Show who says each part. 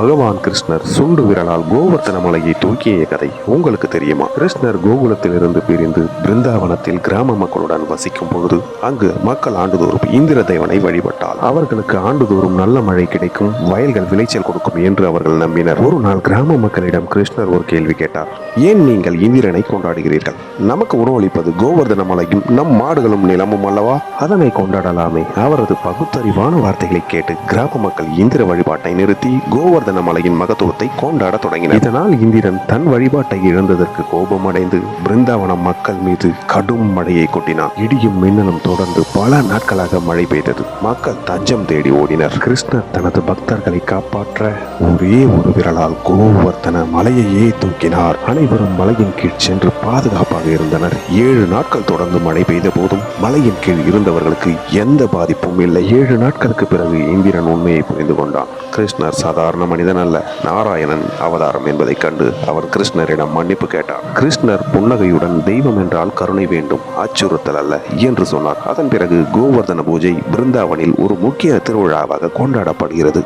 Speaker 1: பகவான் கிருஷ்ணர் சுண்டு விரலால் கோவர்த்தன மலையை தூக்கிய கதை உங்களுக்கு தெரியுமா? கிருஷ்ணர் கோகுலத்திலிருந்து பிரிந்து பிருந்தாவனத்தில் கிராம மக்களுடன் வசிக்கும் பொழுது அங்கு மக்கள் ஆண்டுதோறும் இந்திர தேவனை வழிபட்டால் அவர்களுக்கு ஆண்டுதோறும் நல்ல மழை கிடைக்கும் வயல்கள் விளைச்சல் கொடுக்கும் என்று அவர்கள் நம்பினர். ஒரு நாள் கிராம மக்களிடம் கிருஷ்ணர் ஒரு கேள்வி கேட்டார். ஏன் நீங்கள் இந்திரனை கொண்டாடுகிறீர்கள்? நமக்கு உணவளிப்பது கோவர்தன மலையும் நம் மாடுகளும் நிலமும் அல்லவா? அதனை கொண்டாடலாமே. அவரது பகுத்தறிவான வார்த்தைகளை கேட்டு கிராம மக்கள் இந்திர வழிபாட்டை நிறுத்தி கோவர்தன மலையின் மகத்துவத்தை கொண்டாட தொடங்கினர். இதனால் இந்திரன் தன் வழிபாட்டை இழந்ததற்கு கோபமடைந்து பிருந்தாவனம் மக்கள் மீது கடும் மழையை கொட்டினான். இடியும் மின்னலும் தொடர்ந்து பல நாட்களாக மழை பெய்தது. மக்கள் தஞ்சம் தேடி ஓடினர். கிருஷ்ணர் தனது பக்தர்களை காப்பாற்ற ஒரே ஒரு விரலால் கோவர்த்தன மலையையே தூக்கினார். அனைவரும் மலையின் கீழ் சென்று பாதுகாப்பாக இருந்தனர். ஏழு நாட்கள் தொடர்ந்து மழை பெய்த போதும் மலையின் கீழ் இருந்தவர்களுக்கு எந்த பாதிப்பும் இல்லை. ஏழு நாட்களுக்கு பிறகு இந்திரன் உண்மையை புரிந்து கொண்டான். கிருஷ்ணர் சாதாரண மனிதன் அல்ல நாராயணன் அவதாரம் என்பதைக் கண்டு அவர் கிருஷ்ணரிடம் மன்னிப்பு கேட்டார். கிருஷ்ணர் புன்னகையுடன் தெய்வம் என்றால் கருணை வேண்டும் அச்சுறுத்தல் அல்ல என்று சொன்னார். அதன் பிறகு கோவர்தன பூஜை பிருந்தாவனில் ஒரு முக்கிய திருவிழாவாக கொண்டாடப்படுகிறது.